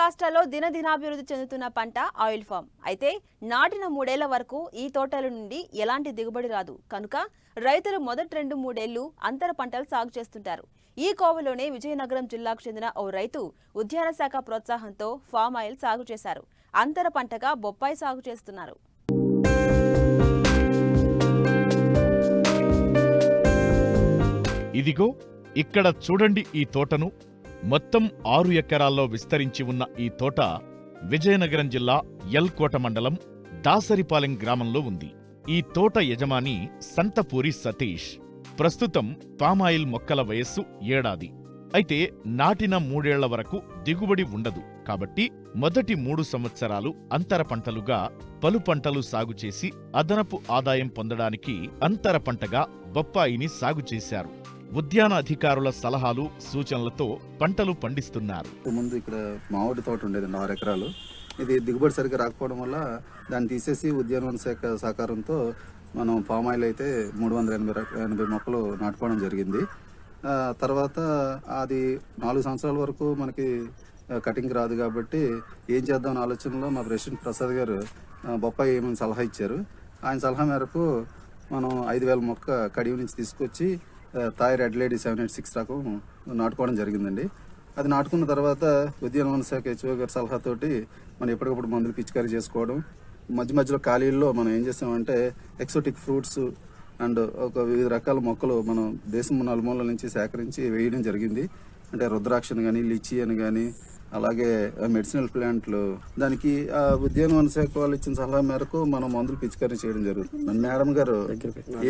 రాష్ట్రాల్లో దినదినాభివృద్ధి చెందుతున్న పంట ఆయిల్ ఫామ్. అయితే నాటిన మూడేళ్ళ వరకు ఈ తోటల నుండి ఎలాంటి దిగుబడి రాదు. కనుక రైతులు మొదటి రెండు మూడేళ్ళు అంతర పంటలు సాగు చేస్తుంటారు. ఈ కోవలోనే విజయనగరం జిల్లాకు చెందిన ఓ రైతు ఉద్యాన శాఖ ప్రోత్సాహంతో ఫామ్ ఆయిల్ సాగు చేశారు. అంతర పంటగా బొప్పాయి సాగు చేస్తున్నారు. ఇదిగో ఇక్కడ చూడండి ఈ తోటను. మొత్తం ఆరు ఎకరాల్లో విస్తరించి ఉన్న ఈ తోట విజయనగరం జిల్లా ఎల్కోట మండలం దాసరిపాలెం గ్రామంలో ఉంది. ఈ తోట యజమాని సంతపూరి సతీష్. ప్రస్తుతం పామాయిల్ మొక్కల వయస్సు ఏడాది. అయితే నాటిన మూడేళ్ళ వరకు దిగుబడి ఉండదు. కాబట్టి మొదటి మూడు సంవత్సరాలు అంతర పంటలుగా పలు పంటలు సాగు చేసి అదనపు ఆదాయం పొందడానికి అంతర పంటగా బొప్పాయిని సాగు చేశారు. ఉద్యాన అధికారుల సలహాలు సూచనలతో పంటలు పండిస్తున్నారు. ముందు ఇక్కడ మామిడి తోట ఉండేది ఆరు ఎకరాలు. ఇది దిగుబడి సరిగ్గా రాకపోవడం వల్ల దాన్ని తీసేసి ఉద్యానవన శాఖ సహకారంతో మనం పామాయిల్ అయితే మూడు వందల ఎనభై ఎనభై మొక్కలు నాటుకోవడం జరిగింది. తర్వాత అది నాలుగు సంవత్సరాల వరకు మనకి కటింగ్ రాదు కాబట్టి ఏం చేద్దాం ఆలోచనలో మా ప్రెసిడెంట్ ప్రసాద్ గారు బొప్పాయి ఏమని సలహా ఇచ్చారు. ఆయన సలహా మేరకు మనం ఐదు వేల మొక్క కడివి నుంచి తీసుకొచ్చి థాయ్ తాయి red lady seven eight six రకం నాటుకోవడం జరిగిందండి. అది నాటుకున్న తర్వాత ఉద్యానవన శాఖ హెచ్ఓ గారి సలహాతోటి మనం ఎప్పటికప్పుడు మందులు పిచికారీ చేసుకోవడం మధ్య మధ్యలో ఖాళీల్లో మనం ఏం చేసామంటే ఎక్సోటిక్ ఫ్రూట్స్ అండ్ ఒక వివిధ రకాల మొక్కలు మనం దేశం నలుమూలల నుంచి సేకరించి వేయడం జరిగింది. అంటే రుద్రాక్షను కానీ లిచీ అని కానీ అలాగే మెడిసినల్ ప్లాంట్లు దానికి ఆ ఉద్యానవన శాఖ వాళ్ళు ఇచ్చిన సలహా మేరకు మనం మందులు పిచికారీ చేయడం జరుగుతుంది. మన మేడం గారు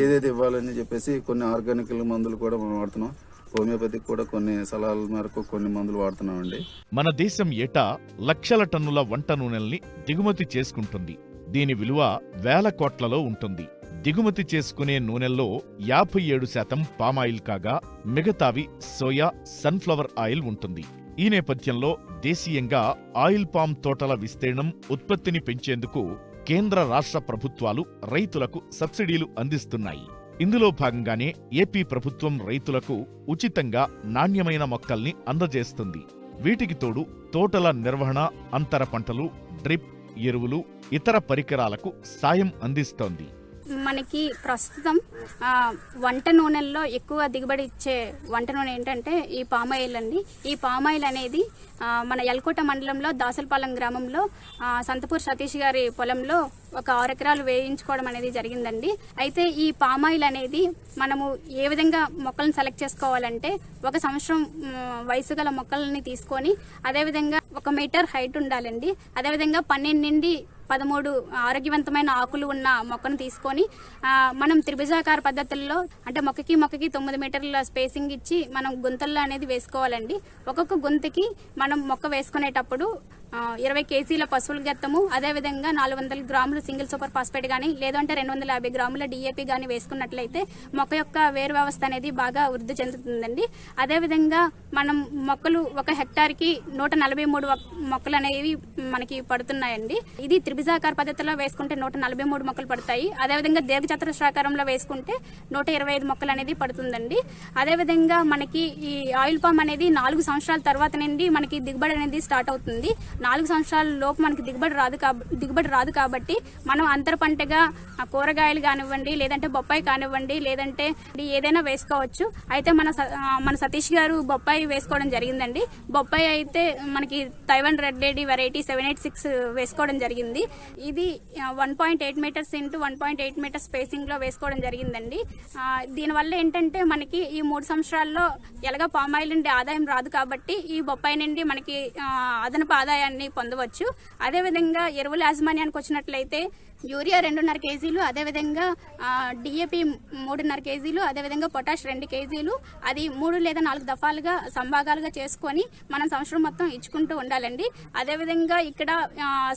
ఏదేది ఇవ్వాలని చెప్పేసి కొన్ని ఆర్గానిక్ మందులు కూడా మనం వాడుతున్నాం. హోమియోపతిక్ కూడా కొన్ని సలహాల మేరకు కొన్ని మందులు వాడుతున్నామండి. మన దేశం ఏటా లక్షల టన్నుల వంట నూనెల్ని దిగుమతి చేసుకుంటుంది. దీని విలువ వేల కోట్లలో ఉంటుంది. దిగుమతి చేసుకునే నూనెల్లో యాభై ఏడు శాతం పామాయిల్ కాగా మిగతావి సోయా సన్ఫ్లవర్ ఆయిల్ ఉంటుంది. ఈ నేపథ్యంలో దేశీయంగా ఆయిల్ పామ్ తోటల విస్తీర్ణం ఉత్పత్తిని పెంచేందుకు కేంద్ర రాష్ట్ర ప్రభుత్వాలు రైతులకు సబ్సిడీలు అందిస్తున్నాయి. ఇందులో భాగంగానే ఏపీ ప్రభుత్వం రైతులకు ఉచితంగా నాణ్యమైన మొక్కల్ని అందజేస్తుంది. వీటికి తోడు తోటల నిర్వహణ అంతర పంటలు డ్రిప్ ఎరువులు ఇతర పరికరాలకు సాయం అందిస్తోంది. మనకి ప్రస్తుతం వంట నూనెల్లో ఎక్కువ దిగుబడి ఇచ్చే వంట నూనె ఏంటంటే ఈ పామాయిల్ అండి. ఈ పామాయిల్ అనేది మన యల్కోట మండలంలో దాసలపాలెం గ్రామంలో సంతపూర్ సతీష్ గారి పొలంలో ఒక ఆరు ఎకరాలు వేయించుకోవడం అనేది జరిగిందండి. అయితే ఈ పామాయిల్ అనేది మనము ఏ విధంగా మొక్కలను సెలెక్ట్ చేసుకోవాలంటే ఒక సంవత్సరం వయసు గల మొక్కలని తీసుకొని అదేవిధంగా ఒక మీటర్ హైట్ ఉండాలండి. అదేవిధంగా పన్నెండు నుండి పదమూడు ఆరోగ్యవంతమైన ఆకులు ఉన్న మొక్కను తీసుకొని మనం త్రిభుజాకార పద్ధతుల్లో అంటే మొక్కకి మొక్కకి తొమ్మిది మీటర్ల స్పేసింగ్ ఇచ్చి మనం గుంతల్లో అనేది వేసుకోవాలండి. ఒక్కొక్క గుంతకి మనం మొక్క వేసుకునేటప్పుడు ఇరవై కేజీల పశువుల గత్తము అదేవిధంగా నాలుగు వందల గ్రాములు సింగిల్ సూపర్ ఫాస్ఫేట్ కానీ లేదంటే రెండు వందల యాభై గ్రాముల డిఏపి కానీ వేసుకున్నట్లయితే మొక్క యొక్క వేరు వ్యవస్థ అనేది బాగా వృద్ధి చెందుతుందండి. అదేవిధంగా మనం మొక్కలు ఒక హెక్టార్కి నూట నలభై మూడు మొక్కలు అనేవి మనకి పడుతున్నాయండి. ఇది త్రిభుజాకార పద్ధతిలో వేసుకుంటే నూట నలభై మూడు మొక్కలు పడతాయి. అదేవిధంగా దీర్ఘచతురస్రాకారంలో వేసుకుంటే నూట ఇరవై ఐదు మొక్కలు అనేది పడుతుందండి. అదేవిధంగా మనకి ఈ ఆయిల్ పామ్ అనేది నాలుగు సంవత్సరాల తర్వాత నుండి మనకి దిగుబడి అనేది స్టార్ట్ అవుతుంది. నాలుగు సంవత్సరాల లోపు మనకి దిగుబడి రాదు దిగుబడి రాదు కాబట్టి మనం అంతర పంటగా కూరగాయలు కానివ్వండి లేదంటే బొప్పాయి కానివ్వండి లేదంటే ఏదైనా వేసుకోవచ్చు. అయితే మన మన సతీష్ గారు బొప్పాయి వేసుకోవడం జరిగిందండి. బొప్పాయి అయితే మనకి Taiwan red lady variety seven eight six వేసుకోవడం జరిగింది. ఇది one point eight meters into one point eight meters స్పేసింగ్లో వేసుకోవడం జరిగిందండి. దీనివల్ల ఏంటంటే మనకి ఈ మూడు సంవత్సరాల్లో ఎలాగ పామాయిల్ నుండి ఆదాయం రాదు కాబట్టి ఈ బొప్పాయి నుండి మనకి అదనపు ఆదాయాన్ని పొందవచ్చు. అదేవిధంగా ఎరువుల యాజమాన్యానికి వచ్చినట్లయితే యూరియా రెండున్నర కేజీలు అదేవిధంగా డిఏపి మూడున్నర కేజీలు అదేవిధంగా పొటాష్ రెండు కేజీలు అది మూడు లేదా నాలుగు దఫాలుగా సంభాగాలుగా చేసుకొని మనం సంవత్సరం మొత్తం ఇచ్చుకుంటూ ఉండాలండి. అదేవిధంగా ఇక్కడ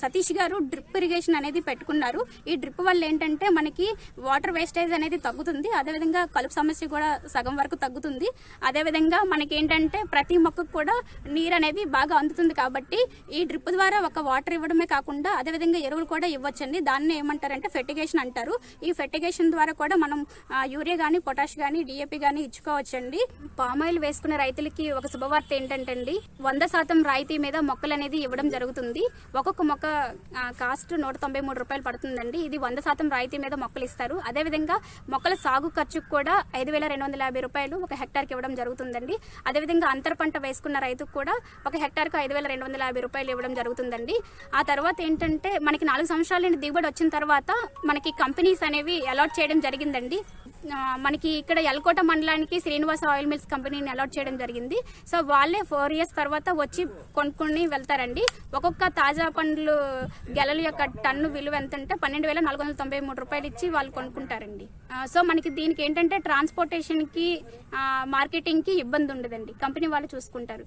సతీష్ గారు డ్రిప్ ఇరిగేషన్ అనేది పెట్టుకున్నారు. ఈ డ్రిప్ వల్ల ఏంటంటే మనకి వాటర్ వేస్టేజ్ అనేది తగ్గుతుంది. అదేవిధంగా కలుపు సమస్య కూడా సగం వరకు తగ్గుతుంది. అదేవిధంగా మనకి ఏంటంటే ప్రతి మొక్కకు కూడా నీరు అనేది బాగా అందుతుంది కాబట్టి ఈ డ్రిప్ ద్వారా ఒక వాటర్ ఇవ్వడమే కాకుండా అదేవిధంగా ఎరువులు కూడా ఇవ్వచ్చండి. దాన్ని ఏమంటారంటే ఫెర్టిగేషన్ అంటారు. ఈ ఫెర్టిగేషన్ ద్వారా కూడా మనం యూరియా కానీ పొటాష్ కానీ డిఏపి కానీ ఇచ్చుకోవచ్చండి. పామాయిల్ వేసుకునే రైతులకి ఒక శుభవార్త ఏంటంటే అండి వంద శాతం రాయితీ మీద మొక్కలు అనేది ఇవ్వడం జరుగుతుంది. ఒక్కొక్క మొక్క కాస్ట్ నూట తొంభై మూడు రూపాయలు పడుతుందండి. ఇది వంద శాతం రాయితీ మీద మొక్కలు ఇస్తారు. అదేవిధంగా మొక్కల సాగు ఖర్చుకు కూడా ఐదు వేల రెండు వందల యాభై రూపాయలు ఒక హెక్టార్కి ఇవ్వడం జరుగుతుందండి. అదేవిధంగా అంతర పంట వేసుకున్న రైతుకు కూడా ఒక హెక్టార్కు ఐదు వేల రెండు వందల యాభై రూపాయలు ఇవ్వడం జరుగుతుందండి. ఆ తర్వాత ఏంటంటే మనకి నాలుగు సంవత్సరాల నుండి దిగుబడి వచ్చిన తర్వాత మనకి కంపెనీస్ అనేవి అలాట్ చేయడం జరిగిందండి. మనకి ఇక్కడ ఎల్కోట మండలానికి శ్రీనివాస ఆయిల్ మిల్స్ కంపెనీని అలాట్ చేయడం జరిగింది. సో వాళ్ళే ఫోర్ ఇయర్స్ తర్వాత వచ్చి కొనుక్కొని వెళ్తారండి. ఒక్కొక్క తాజా పండ్లు గెలలు యొక్క టన్ను విలువ ఎంత అంటే పన్నెండు వేల నాలుగు వందల తొంభై మూడు రూపాయలు ఇచ్చి వాళ్ళు కొనుక్కుంటారండి. సో మనకి దీనికి ఏంటంటే ట్రాన్స్పోర్టేషన్కి మార్కెటింగ్కి ఇబ్బంది ఉండదండి. కంపెనీ వాళ్ళు చూసుకుంటారు.